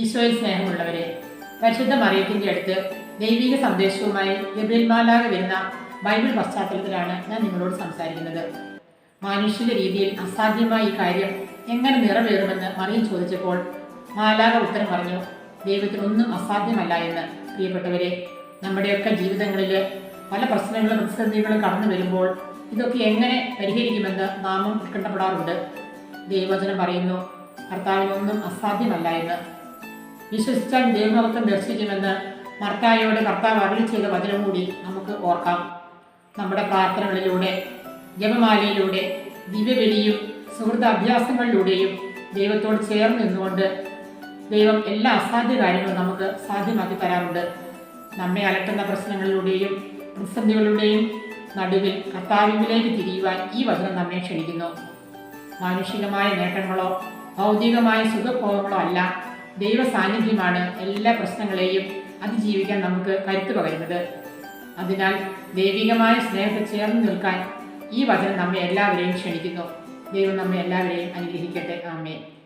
ഈശോയിൽ സ്നേഹമുള്ളവരെ പരിശുദ്ധ മറിയത്തിന്റെ അടുത്ത് ദൈവിക സന്ദേശവുമായി ഗബ്രിൽമാലാകെ വരുന്ന ബൈബിൾ പശ്ചാത്തലത്തിലാണ് ഞാൻ നിങ്ങളോട് സംസാരിക്കുന്നത്. മാനുഷിക രീതിയിൽ അസാധ്യമായ ഈ കാര്യം എങ്ങനെ നിറവേറുമെന്ന് മറിയം ചോദിച്ചപ്പോൾ മാലാക ഉത്തരം പറഞ്ഞു ദൈവത്തിനൊന്നും അസാധ്യമല്ല എന്ന്. പ്രിയപ്പെട്ടവരെ നമ്മുടെയൊക്കെ ജീവിതങ്ങളിൽ പല പ്രശ്നങ്ങളും പ്രതിസന്ധികളും കടന്നു വരുമ്പോൾ ഇതൊക്കെ എങ്ങനെ പരിഹരിക്കുമെന്ന് നാമും ഉത്കണ്ഠപ്പെടാറുണ്ട്. ദൈവവചനം പറയുന്നു കർത്താവിനൊന്നും അസാധ്യമല്ല എന്ന്. വിശ്വസിച്ചാൽ ദൈവമഹത്വം ദർശിക്കുമെന്ന് മർത്തായോട് കർത്താവ് അരളി ചെയ്ത വചനം കൂടി നമുക്ക് ഓർക്കാം. നമ്മുടെ പ്രാർത്ഥനകളിലൂടെ ജപമാലയിലൂടെ ദിവ്യബലിയും സുഹൃത്ത് അഭ്യാസങ്ങളിലൂടെയും ദൈവത്തോട് ചേർന്ന് നിന്നുകൊണ്ട് ദൈവം എല്ലാ അസാധ്യ കാര്യങ്ങളും നമുക്ക് സാധ്യമാക്കി തരാറുണ്ട്. നമ്മെ അലട്ടുന്ന പ്രശ്നങ്ങളിലൂടെയും പ്രതിസന്ധികളുടെയും നടുവിൽ കർത്താവിലേക്ക് തിരിയുവാൻ ഈ വചനം നമ്മെ ക്ഷണിക്കുന്നു. മാനുഷികമായ നേട്ടങ്ങളോ ഭൗതികമായ സുഖഭോഗങ്ങളോ അല്ല. ദൈവ സാന്നിധ്യമാണ് എല്ലാ പ്രശ്നങ്ങളെയും അതിജീവിക്കാൻ നമുക്ക് കരുത്തു പകരുന്നത്. അതിനാൽ ദൈവികമായ സ്നേഹത്തെ ചേർന്ന് നിൽക്കാൻ ഈ വചനം നമ്മെ എല്ലാവരെയും ക്ഷണിക്കുന്നു. ദൈവം നമ്മെ എല്ലാവരെയും അനുഗ്രഹിക്കട്ടെ. ആമേ